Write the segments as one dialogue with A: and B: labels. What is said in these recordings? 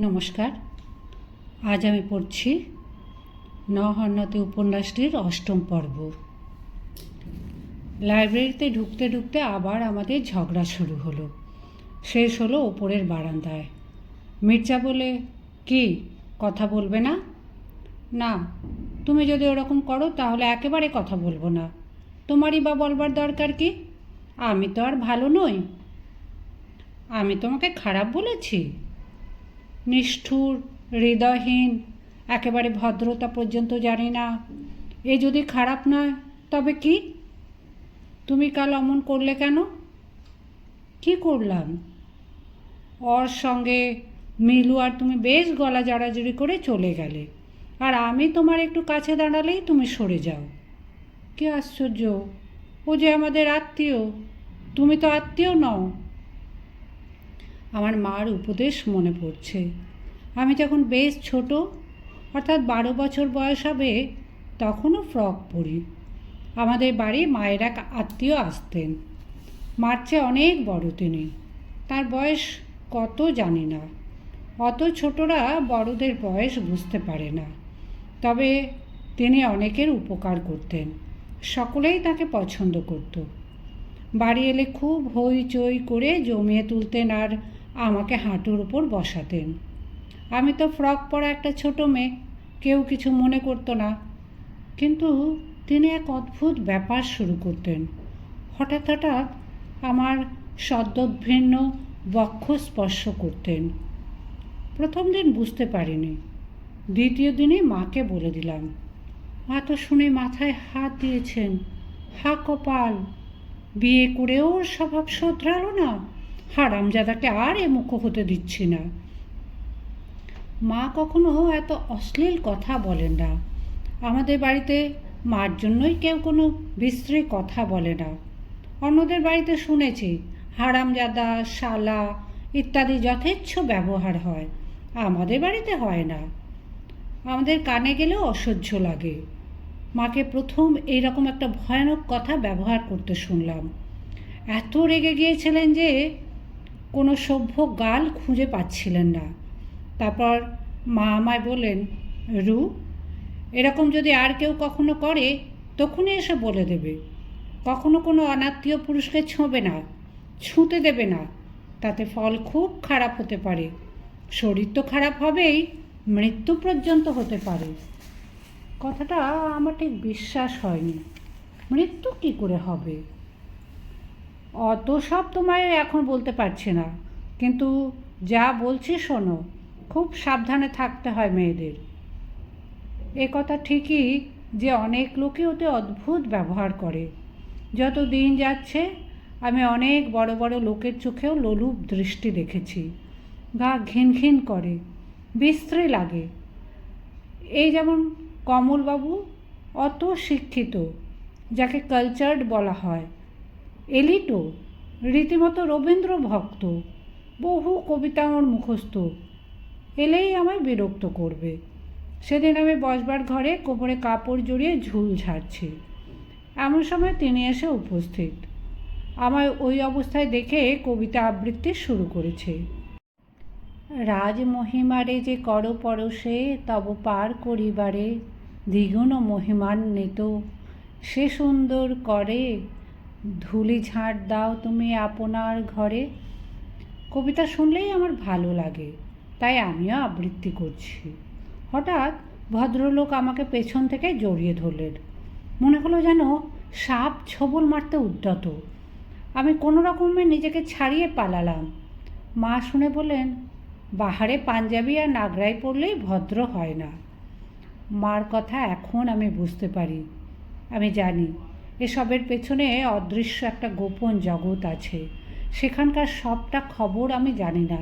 A: নমস্কার। আজ আমি পড়ছি নহন্নতে উপন্যাসটির অষ্টম পর্ব। লাইব্রেরিতে ঢুকতে ঢুকতে আবার আমাদের ঝগড়া শুরু হলো। শেষ হলো ওপরের বারান্দায়। মির্জা বলে, কি, কথা বলবে না? না, তুমি যদি ওরকম করো তাহলে একেবারে কথা বলব না। তোমারই বা বলবার দরকার কি? আমি তো আর ভালো নই। আমি তোমাকে খারাপ বলেছি? নিষ্ঠুর, হৃদয়হীন, একেবারে ভদ্রতা পর্যন্ত জানি না। এ যদি খারাপ নয়, তবে কি? তুমি কাল অমন করলে কেন? কি করলাম? ওর সঙ্গে মিলু আর তুমি বেশ গলা জড়াজড়ি করে চলে গেলে। আর আমি তোমার একটু কাছে দাঁড়ালেই তুমি সরে যাও। কি আশ্চর্য! ও যে আমাদের আত্মীয়। তুমি তো আত্মীয় নও। আমার মার উপদেশ মনে পড়ছে। আমি যখন বেশ ছোট, অর্থাৎ বারো বছর বয়স হবে, তখনও ফ্রক পরি। আমাদের বাড়ি মায়ের এক আত্মীয় আসতেন। মার চেয়ে অনেক বড় তিনি। তার বয়স কত জানি না। অত ছোটরা বড়দের বয়স বুঝতে পারে না। তবে তিনি অনেকের উপকার করতেন। সকলেই তাকে পছন্দ করত। বাড়ি এলে খুব হইচই করে জমিয়ে তুলতেন আর আমাকে হাঁটুর উপর বসাতেন। আমি তো ফ্রক পরা একটা ছোট মেয়ে, কেউ কিছু মনে করতো না। কিন্তু তিনি এক অদ্ভুত ব্যাপার শুরু করতেন। হঠাৎ হঠাৎ আমার সদ্যোদ্ভিন্ন বক্ষ স্পর্শ করতেন। প্রথম দিন বুঝতে পারিনি। দ্বিতীয় দিনে মাকে বলে দিলাম, মা তো শুনে মাথায় হাত দিয়েছেন। হা কপাল। বিয়ে করেও স্বভাব শোধরালো না। হারামজাদাকে আর এ মুখ হতে দিচ্ছি না। মা কখনো এত অশ্লীল কথা বলেন না। আমাদের বাড়িতে মার জন্যই কেউ কোনো বিশ্রী কথা বলে না। অন্যদের বাড়িতে শুনেছি হারামজাদা শালা ইত্যাদি যথেচ্ছ ব্যবহার হয়। আমাদের বাড়িতে হয় না। আমাদের কানে গেলেও অসহ্য লাগে। মাকে প্রথম এইরকম একটা ভয়ানক কথা ব্যবহার করতে শুনলাম। এত রেগে গিয়েছিলেন যে কোনো সভ্য গাল খুঁজে পাচ্ছিলেন না। তারপর মা আমায় বললেন, রু, এরকম যদি আর কেউ কখনো করে, তখনই এসে বলে দেবে। কখনো কোনো অনাত্মীয় পুরুষকে ছোঁবে না, ছুঁতে দেবে না। তাতে ফল খুব খারাপ হতে পারে। শরীর তো খারাপ হবেই, মৃত্যু পর্যন্ত হতে পারে। কথাটা আমার ঠিক বিশ্বাস হয়নি। মৃত্যু কী করে হবে? অত সব তোমায় এখন বলতে পারছি না। কিন্তু যা বলছি শোনো, খুব সাবধানে থাকতে হয় মেয়েদের। এ কথা ঠিকই যে অনেক লোকে ওতে অদ্ভুত ব্যবহার করে। যত দিন যাচ্ছে, আমি অনেক বড় বড় লোকের চোখেও লোলুপ দৃষ্টি দেখেছি। গা ঘিন ঘিন করে, বিশ্রী লাগে। এই যেমন কমলবাবু অত শিক্ষিত, যাকে কালচার্ড বলা হয়। এলিটো, রীতিমতো রবীন্দ্র ভক্ত বহু কবিতা আমার মুখস্থ। এলেই আমায় বিরক্ত করবে। সেদিন আমি বসবার ঘরে কোমরে কাপড় জড়িয়ে ঝুল ঝাড়ছি। এমন সময় তিনি এসে উপস্থিত। আমায় ওই অবস্থায় দেখে কবিতা আবৃত্তি শুরু করেছে। রাজমহিমারে যে কর পরশে, তব পার করিবারে, দ্বিগুণ মহিমান্বিত, সে সুন্দর করে ধুলি ঝাঁট দাও তুমি আপনার ঘরে। কবিতা শুনলেই আমার ভালো লাগে, তাই আমিও আবৃত্তি করছি। হঠাৎ ভদ্রলোক আমাকে পেছন থেকে জড়িয়ে ধরলেন। মনে হলো যেন সাপ ছবল মারতে উদ্যত। আমি কোনো রকমে নিজেকে ছাড়িয়ে পালালাম। মা শুনে বললেন, বাহারে পাঞ্জাবি আর নাগরাই পড়লেই ভদ্র হয় না। মার কথা এখন আমি বুঝতে পারি। আমি জানি এসবের পেছনে অদৃশ্য একটা গোপন জগৎ আছে। সেখানকার সবটা খবর আমি জানি না।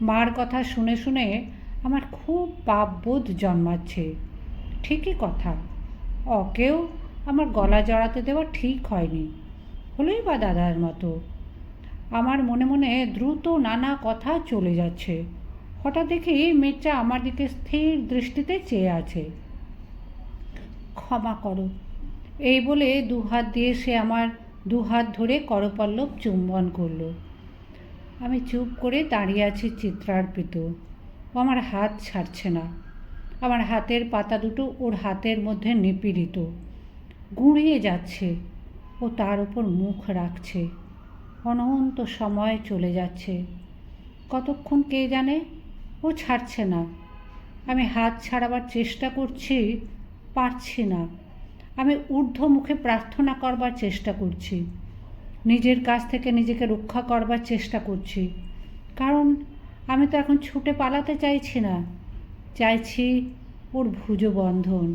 A: মার কথা শুনে শুনে আমার খুব পাপবোধ জন্মাচ্ছে। ঠিকই কথা। অকেও আমার গলা জড়াতে দেওয়া ঠিক হয়নি। হলোই বা দাদার মতো। আমার মনে মনে দ্রুত নানা কথা চলে যাচ্ছে। হঠাৎ দেখি মির্জা আমার দিকে স্থির দৃষ্টিতে চেয়ে আছে। ক্ষমা করো। এই বলে দুহাত দিয়ে সে আমার দুহাত ধরে করপল্লব চুম্বন করল। আমি চুপ করে দাঁড়িয়ে আছি চিত্রার্পিত। ও আমার হাত ছাড়ছে না। আমার হাতের পাতা দুটো ওর হাতের মধ্যে নিপীড়িত। গুঁড়িয়ে যাচ্ছে। ও তার উপর মুখ রাখছে। অনন্ত সময় চলে যাচ্ছে। কতক্ষণ কে জানে? ও ছাড়ছে না। আমি হাত ছাড়াবার চেষ্টা করছি, পারছি না। আমি ঊর্ধ্ব মুখে প্রার্থনা করবার চেষ্টা করছি। নিজের কাছ থেকে নিজেকে রক্ষা করবার চেষ্টা করছি। কারণ আমি তো এখন ছুটে পালাতে চাইছি না। চাইছি ওর ভুজ বন্ধন।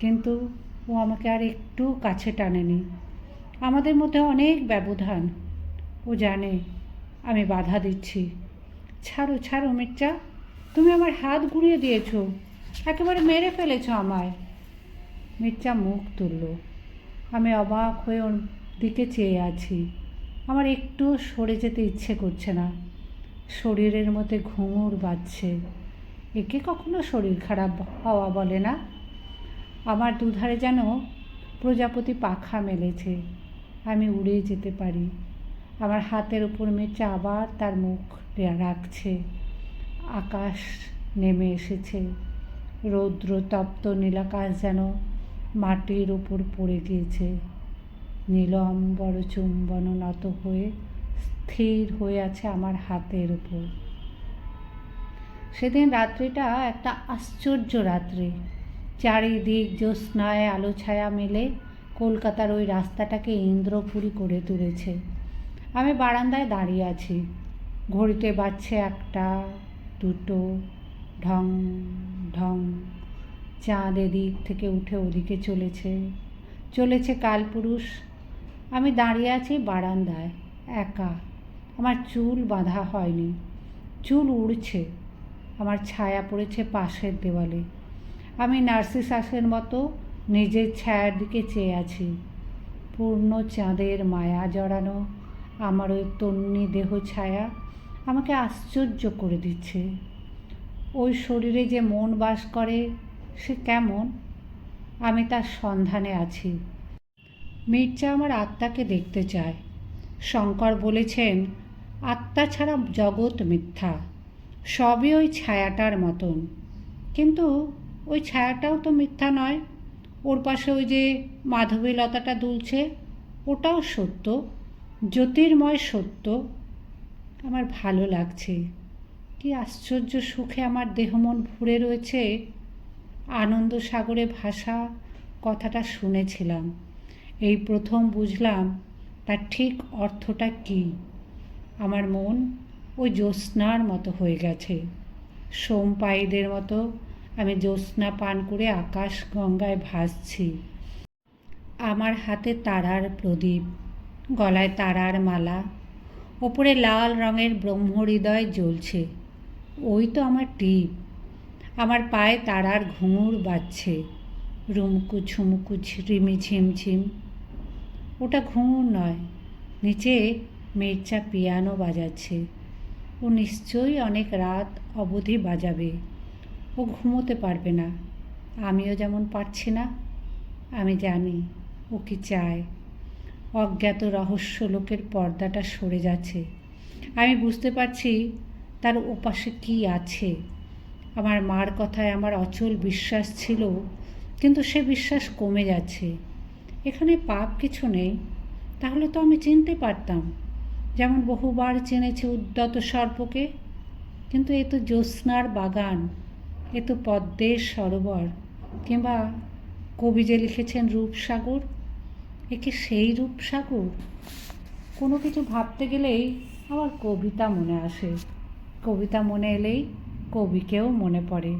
A: কিন্তু ও আমাকে আর একটু কাছে টানেনি। আমাদের মধ্যে অনেক ব্যবধান। ও জানে আমি বাধা দিচ্ছি। ছাড়ো ছাড়ো মির্জা। তুমি আমার হাত ঘুরিয়ে দিয়েছ। একেবারে মেরে ফেলেছ আমায়। মির্জা মুখ তুলল। আমি অবাক হয়ে ওর দিকে চেয়ে আছি। আমার একটুও সরে যেতে ইচ্ছে করছে না। শরীরের মধ্যে ঘুঙুর বাজছে। একে কখনো শরীর খারাপ হওয়া বলে না। আমার দুধারে যেন প্রজাপতি পাখা মেলেছে। আমি উড়ে যেতে পারি। আমার হাতের উপর মেচে আবার তার মুখ রাখছে। আকাশ নেমে এসেছে। রৌদ্র তপ্ত নীলাকাশ যেন মাটির উপর পড়ে গিয়েছে। নীলম্বর চুম্বন নত হয়ে স্থির হয়ে আছে আমার হাতের উপর। সেদিন রাত্রিটা একটা আশ্চর্য রাত্রি। চারিদিক জ্যোৎস্নায় আলো ছায়া মেলে কলকাতার ওই রাস্তাটাকে ইন্দ্রপুরী করে তুলেছে। আমি বারান্দায় দাঁড়িয়ে আছি। ঘড়িতে বাজছে একটা, দুটো, ঢং ঢং। চাঁদ এদিক থেকে উঠে ওদিকে চলেছে। চলেছে কালপুরুষ। আমি দাঁড়িয়ে আছি বারান্দায়, একা। আমার চুল বাঁধা হয়নি। চুল উড়ছে। আমার ছায়া পড়েছে পাশের দেওয়ালে। আমি নার্সিসাসের মতো নিজের ছায়ার দিকে চেয়ে আছি। পূর্ণ চাঁদের মায়া জড়ানো আমার ওই তন্নি দেহ ছায়া আমাকে আশ্চর্য করে দিচ্ছে। ওই শরীরে যে মন বাস করে সে কেমন? আমি তার সন্ধানে আছি। মির্জা আমার আত্মাকে দেখতে চায়। শঙ্কর বলেছেন, আত্মা ছাড়া জগৎ মিথ্যা। সবই ওই ছায়াটার মতন। কিন্তু ওই ছায়াটাও তো মিথ্যা নয়। ওর পাশে ওই যে মাধবী লতাটা দুলছে, ওটাও সত্য। জ্যোতির্ময় সত্য। আমার ভালো লাগছে। কি আশ্চর্য সুখে আমার দেহমন ভরে রয়েছে আনন্দ সাগরে ভাষা কথাটা শুনেছিলাম। এই প্রথম বুঝলাম তার ঠিক অর্থটা কী। আমার মন ওই জ্যোৎস্নার মতো হয়ে গেছে। সোম পাইদের মতো আমি জ্যোৎস্না পান করে আকাশ গঙ্গায় ভাসছি। আমার হাতে তারার প্রদীপ, গলায় তারার মালা, ওপরে লাল রঙের ব্রহ্মহৃদয় জ্বলছে। ওই তো আমার টিপ আমার পায়ে তারার ঘুঙুর বাজছে। রুমকু ঝুমকু রিমি ঝিমঝিম ওটা ঘুঙুর নয়, নিচে মির্চা পিয়ানো বাজাচ্ছে। ও নিশ্চয়ই অনেক রাত অবধি বাজাবে। ও ঘুমোতে পারবে না। আমিও যেমন পারছি না, আমি জানি ও কি চায়। অজ্ঞাত রহস্য লোকের পর্দাটা সরে যাচ্ছে। আমি বুঝতে পারছি তার ওপাশে কি আছে। আমার মার কথায় আমার অচল বিশ্বাস ছিল, কিন্তু সে বিশ্বাস কমে যাচ্ছে। এখানে পাপ কিছু নেই, তাহলে তো আমি চিনতে পারতাম। যেমন বহুবার চিনেছি উদ্যত সর্পকে, কিন্তু এ তো জ্যোৎস্নার বাগান, এ তো পদ্মের সরোবর, কিংবা কবি যে লিখেছেন রূপসাগর একে সেই রূপসাগর? কোনো কিছু ভাবতে গেলেই আমার কবিতা মনে আসে। কবিতা মনে এলেই কবিকেও মনে পড়ে,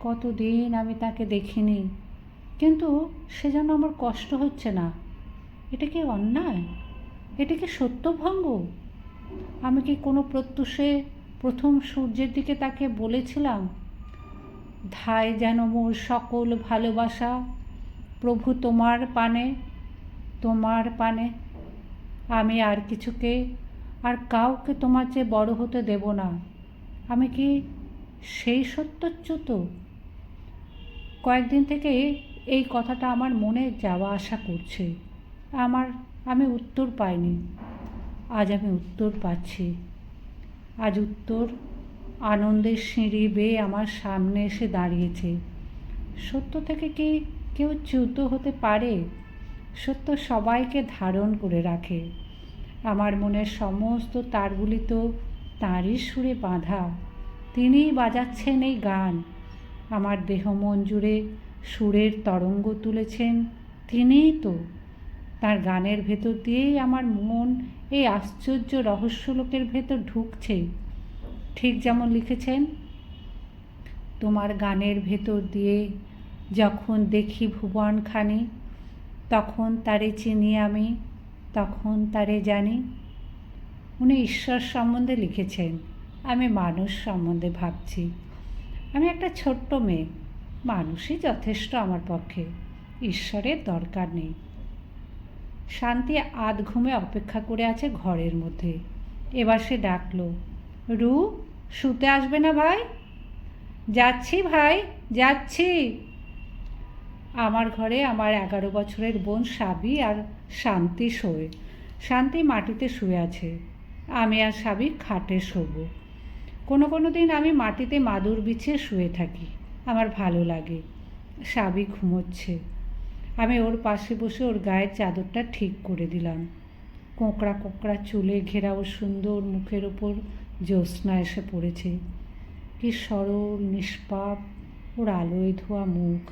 A: কতদিন আমি তাকে দেখিনি, কিন্তু সে যেন আমার কষ্ট হচ্ছে না। এটা কি অন্যায়? এটা কি সত্যভঙ্গ? আমি কি কোনো প্রত্যুষে প্রথম সূর্যের দিকে তাকে বলেছিলাম ধায় যেন মোর সকল ভালোবাসা প্রভু তোমার পানে তোমার পানে। আমি আর কিছুকে, আর কাউকে তোমার চেয়ে বড় হতে দেব না। আমি কি সেই সত্যচ্যুত? কয়েকদিন থেকে এই কথাটা আমার মনে যাওয়া আসা করছে। আমার, আমি উত্তর পাইনি। আজ আমি উত্তর পাচ্ছি। আজ উত্তর আনন্দের সিঁড়ি বেয়ে আমার সামনে এসে দাঁড়িয়েছে। সত্য থেকে কি কেউ চ্যুত হতে পারে? সত্য সবাইকে ধারণ করে রাখে। আমার মনের সমস্ত তারগুলি তো তাঁরই সুরে বাঁধা। তিনিই বাজাচ্ছেন এই গান। আমার দেহ মন জুড়ে সুরের তরঙ্গ তুলেছেন তিনিই তো। তার গানের ভেতর দিয়েই আমার মন এই আশ্চর্য রহস্যলোকের ভেতর ঢুকছে। ঠিক যেমন লিখেছেন, তোমার গানের ভেতর দিয়ে যখন দেখি ভুবনখানি, তখন তারে চিনি আমি, তখন তারে জানি। উনি ঈশ্বর সম্বন্ধে লিখেছেন। আমি মানুষ সম্বন্ধে ভাবছি। আমি একটা ছোট্ট মেয়ে। মানুষই যথেষ্ট আমার পক্ষে। ঈশ্বরের দরকার নেই। শান্তি আধ ঘুমে অপেক্ষা করে আছে ঘরের মধ্যে। এবার সে ডাকলো, রু, শুতে আসবে না ভাই? যাচ্ছি ভাই, যাচ্ছি। আমার ঘরে আমার এগারো বছরের বোন সাবি আর শান্তি শোয়। শান্তি মাটিতে শুয়ে আছে। আমি আর সাবি খাটে শোবো। কোনো কোনো দিন আমি মাটিতে মাদুর বিছিয়ে শুয়ে থাকি। আমার ভালো লাগে। সাবি ঘুমোচ্ছে। আমি ওর পাশে বসে ওর গায়ের চাদরটা ঠিক করে দিলাম। কোঁকড়া কোঁকড়া চুলে ঘেরা ওর সুন্দর মুখের ওপর জ্যোৎস্না এসে পড়েছে। কি সরল, নিষ্পাপ ওর আলোয় ধোয়া মুখ।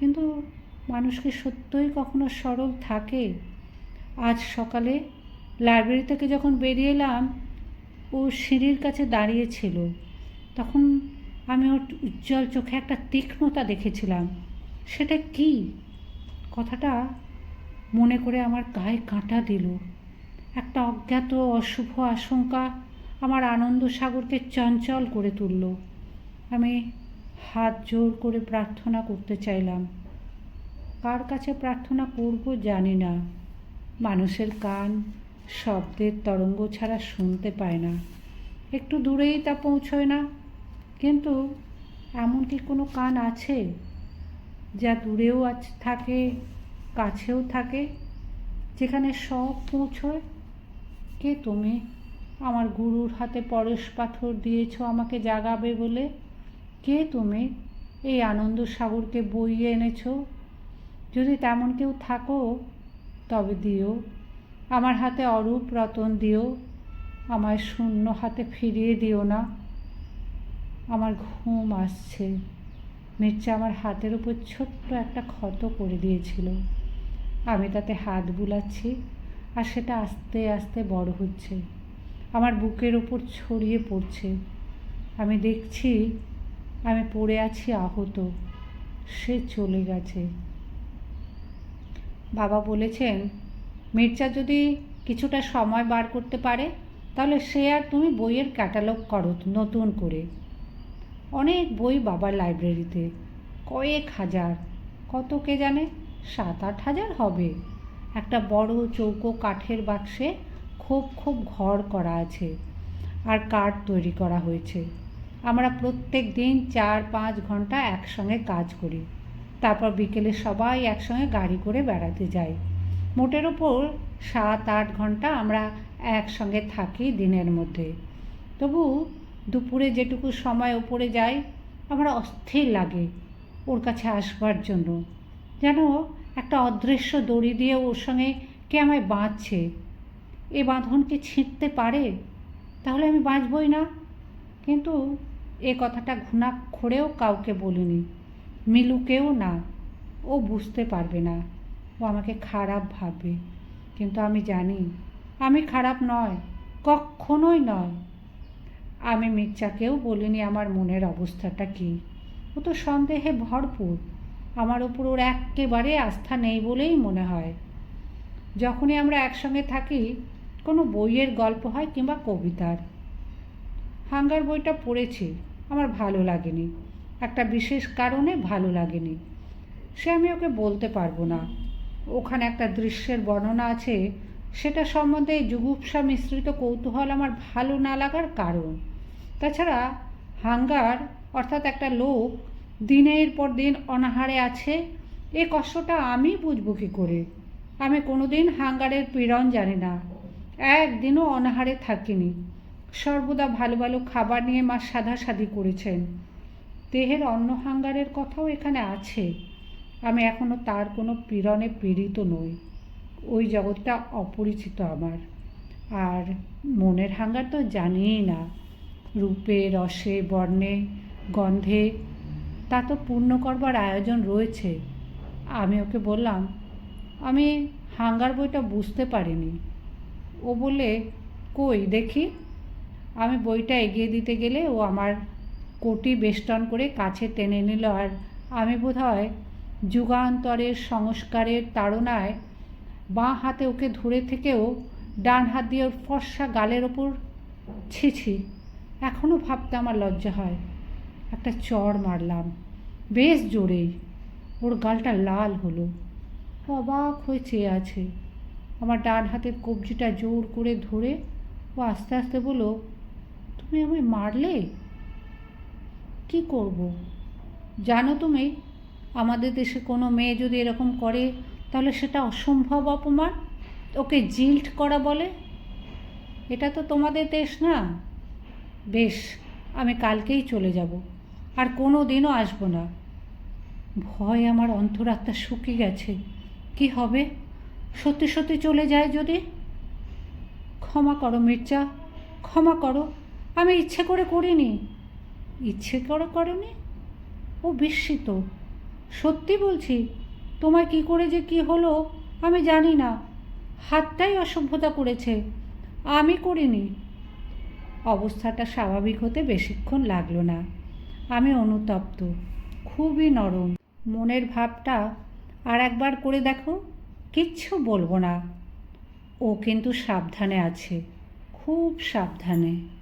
A: কিন্তু মানুষ কি সত্যই কখনো সরল থাকে? আজ সকালে লাইব্রেরি থেকে যখন বেরিয়ে এলাম ও সিঁড়ির কাছে দাঁড়িয়েছিল। তখন আমি ওর উজ্জ্বল চোখে একটা তীক্ষ্ণতা দেখেছিলাম। সেটা কি? কথাটা মনে করে আমার গায়ে কাঁটা দিল। একটা অজ্ঞাত অশুভ আশঙ্কা আমার আনন্দ সাগরকে চঞ্চল করে তুলল। আমি হাত জোর করে প্রার্থনা করতে চাইলাম। কার কাছে প্রার্থনা করব জানি না। মানুষের কান শব্দের তরঙ্গ ছাড়া শুনতে পায় না। একটু দূরেই তা পৌঁছয় না। কিন্তু এমন কি কোনো কান আছে যা দূরেও থাকে, কাছেও থাকে, যেখানে সব পৌঁছয়? কে তুমি? আমার গুরুর হাতে পরশ পাথর দিয়েছ আমাকে জাগাবে বলে। কে তুমি? এই আনন্দ সাগরকে বইয়ে এনেছ। যদি তেমন কেউ থাকো, তবে দিও। আমার হাতে অরূপ রতন দিও, আমায় শূন্য হাতে ফিরিয়ে দিও না। আমার ঘুম আসছে। মির্চা আমার হাতের উপর ছোট্ট একটা ক্ষত করে দিয়েছিল। আমি তাতে হাত বুলাচ্ছি আর সেটা আস্তে আস্তে বড় হচ্ছে। আমার বুকের ওপর ছড়িয়ে পড়ছে। আমি দেখছি আমি পড়ে আছি আহত। সে চলে গেছে। বাবা বলেছেন মির্জা যদি কিছুটা সময় বার করতে পারে, তাহলে সে আর তুমি বইয়ের ক্যাটালগ করো নতুন করে। অনেক বই বাবার লাইব্রেরিতে কয়েক হাজার, কত কে জানে, সাত আট হাজার হবে। একটা বড় চৌকো কাঠের বাক্সে খুব খুব ঘর করা আছে আর কাঠ তৈরি করা হয়েছে। আমরা প্রত্যেক দিন চার পাঁচ ঘণ্টা একসঙ্গে কাজ করি। তারপর বিকেলে সবাই একসঙ্গে গাড়ি করে বেড়াতে যাই। মোটের ওপর সাত আট ঘণ্টা আমরা একসঙ্গে থাকি দিনের মধ্যে। তবু দুপুরে যেটুকু সময় ওপরে যাই, আমার অস্থির লাগে ওর কাছে আসবার জন্য। যেন একটা অদৃশ্য দড়ি দিয়ে ওর সঙ্গে কে আমায় বাঁধছে? এ বাঁধন কি ছিঁড়তে পারে? তাহলে আমি বাঁচবই না। কিন্তু এ কথাটা ঘুণাক্ষরেও কাউকে বলিনি। মিলুকেও না। ও বুঝতে পারবে না। ও আমাকে খারাপ ভাববে কিন্তু আমি জানি, আমি খারাপ নয়, কখনোই নয়। আমি মির্জাকেও বলিনি আমার মনের অবস্থাটা কী। ও তো সন্দেহে ভরপুর। আমার ওপর ওর একেবারে আস্থা নেই বলেই মনে হয়। যখনই আমরা একসঙ্গে থাকি, কোনো বইয়ের গল্প হয় কিংবা কবিতার। হাঙ্গার বইটা পড়েছি, আমার ভালো লাগেনি। একটা বিশেষ কারণে ভালো লাগেনি। সে আমি ওকে বলতে পারব না। ওখানে একটা দৃশ্যের বর্ণনা আছে। সেটা সম্বন্ধে জুগুপ্সা মিশ্রিত কৌতূহল আমার ভালো না লাগার কারণ। তাছাড়া হাঙ্গার, অর্থাৎ একটা লোক, দিনের পর দিন অনাহারে আছে। এ কষ্টটা আমি বুঝব কী করে? আমি কোনো দিন হাঙ্গারের পীড়ন জানি না। একদিনও অনাহারে থাকিনি। সর্বদা ভালো ভালো খাবার নিয়ে মা সাধাসাধি করেছেন। দেহের অন্ন হাঙ্গারের কথাও এখানে আছে। আমি এখনও তার কোনো পীড়নে পীড়িত নই। ওই জগৎটা অপরিচিত আমার। আর মনের হাঙ্গার তো জানিই না, রূপে, রসে, বর্ণে, গন্ধে। তা তো পূর্ণ করবার আয়োজন রয়েছে। আমি ওকে বললাম, আমি হাঙ্গার বইটা বুঝতে পারিনি। ও বলে কই, দেখি। আমি বইটা এগিয়ে দিতে গেলে ও আমার কোটি বেষ্টন করে কাছে টেনে নিল। আর আমি বোধহয় যুগান্তরের সংস্কারের তাড়নায় বাঁ হাতে ওকে ধরে থেকেও ডান হাত দিয়ে ওর ফর্সা গালের ওপর ছি ছি এখনও ভাবতে আমার লজ্জা হয়। একটা চড় মারলাম। বেশ জোরেই। ওর গালটা লাল হলো। অবাক হয়ে চেয়ে আছে। আমার ডান হাতের কবজিটা জোর করে ধরে ও আস্তে আস্তে বলল, তুমি আমায় মারলে? কি করব? জানো তুমি আমাদের দেশে কোনো মেয়ে যদি এরকম করে, তাহলে সেটা অসম্ভব অপমান? ওকে জিল্ট করা বলে? এটা তো তোমাদের দেশ না? বেশ, আমি কালকেই চলে যাব, আর কোনো দিনও আসব না। ভয় আমার অন্তরাত্মা শুকিয়ে গেছে। কি হবে? সত্যি সত্যি চলে যায় যদি? ক্ষমা করো মির্জা, ক্ষমা করো। আমি ইচ্ছে করে করিনি। ইচ্ছে করে করনি? ও বিস্মিত। সত্যি বলছি তোমায় কি করে যে কি হলো আমি জানি না। হাতটাই অসভ্যতা করেছে, আমি করিনি। অবস্থাটা স্বাভাবিক হতে বেশিক্ষণ লাগল না। আমি অনুতপ্ত, খুবই নরম। মনের ভাবটা আর একবার করে দেখো, কিচ্ছু বলব না। ও কিন্তু সাবধানে আছে, খুব সাবধানে।